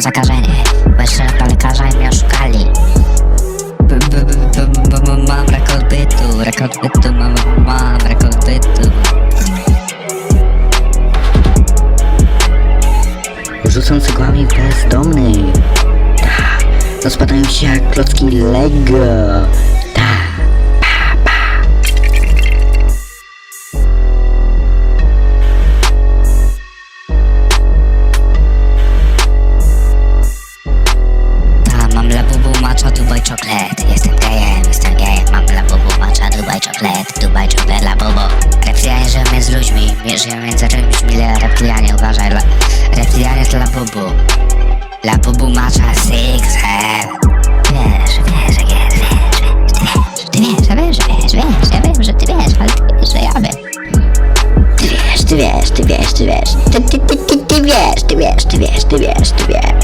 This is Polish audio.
zakażenie Weszłem do lekarza i mnie oszukali Mam rekord bytu, rekord bytu, mam, mam rekord bytu Rzucam cegłami w bezdomnych. Ta. Rozpadają się jak klocki Lego. Żyją między czymś mile Reptilianie, uważaj la, Reptilianie to labubu Labubu, matcha, six, seven Wiesz, wiesz, jest, wiesz, wiesz Ty wiesz, ja wiesz, że wiesz, wiesz Ja wiem, że ty wiesz, ale ty wiesz, że ja wiem Ty wiesz, ty wiesz, ty wiesz, ty wiesz. Ty, ty, ty, ty, ty wiesz, ty wiesz, ty wiesz, ty wiesz, ty wiesz.